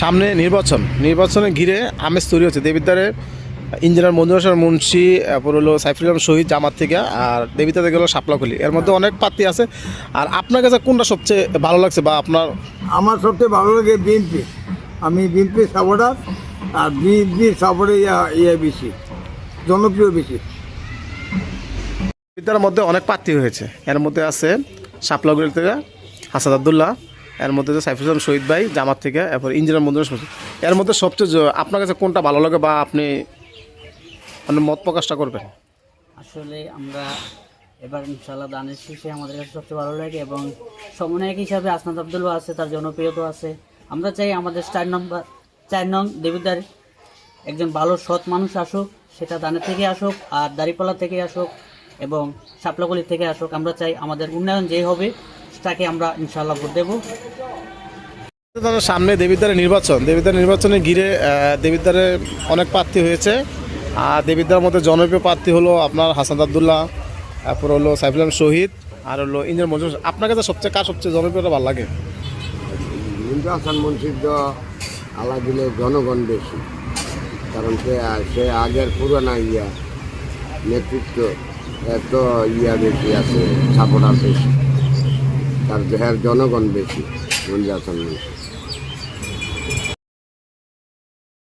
সামনে নির্বাচন। নির্বাচনে ঘিরে আমেজ তৈরি হচ্ছে। দেবিদ্বারে ইঞ্জিনিয়ার মঞ্জুর মুন্সি তারপর হলো সাইফুল ইসলাম শহীদ জামাত থেকে আর দেবিতা থেকে হলো শাপলাখলি এর মধ্যে অনেক প্রার্থী আছে। আর আপনার কাছে কোনটা সবচেয়ে ভালো লাগছে বা আপনার আমার সবচেয়ে ভালো লাগে বিএনপি আমি বিএনপি সাপোর্টার আর বিএনপির সাপোর্টে ইয়া বেশি জনপ্রিয় বেশি দেবিদ্বারের মধ্যে অনেক প্রার্থী হয়েছে। এর মধ্যে আছে শাপলাখলি থেকে হাসাদ আবদুল্লাহ এর মধ্যে যে সাইফুল ইসলাম শহীদ ভাই, জামাত থেকে, এরপর ইঞ্জিনিয়ার মুন্সি। এর মধ্যে সবচেয়ে আপনার কাছে কোনটা ভালো লাগে বা আপনি আপনার মত প্রকাশটা করবেন? আসলে আমরা এবার ইনশাল্লাহ দানের শেষে আমাদের কাছে সবচেয়ে ভালো লাগে এবং সমন্বয়ক হিসাবে আসনাদ আবদুল্লাহ আছে, তার জনপ্রিয়তা আছে। আমরা চাই আমাদের চার নম্বর, চার নং দেবিদার একজন ভালো, সৎ মানুষ আসুক, সেটা দানের থেকে আসুক আর দাড়িপালা থেকে আসুক এবং সাপলাগুলি থেকে আসুক। আমরা চাই আমাদের উন্নয়ন যে হবে সেটাকে আমরা ইনশাল্লাহ ভোট দেবো। সামনে দেবিদ্বারের নির্বাচন। দেবীদ্বার নির্বাচনে ঘিরে দেবীদ্বারে অনেক প্রার্থী হয়েছে। আর দেবিদ্বার মধ্যে জনপ্রিয় প্রার্থী হলো আপনার হাসান আবদুল্লাহ তারপর হলো সাইফুল শহীদ আর হলো ইঞ্জিনিয়ার মজুর আপনার কাছে সবচেয়ে কার সবচেয়ে জনপ্রিয়টা ভালো লাগে? হিন্দু হাসান আল্লাহ দিলে জনগণ বেশি। কারণ সে সে আগের পুরানা ইয়া নেতৃত্ব এত ইয়া বেশি আছে সাপোর্টার বেশি। তার দেহের জনগণ বেশি মঞ্জু হাসান মুন্সি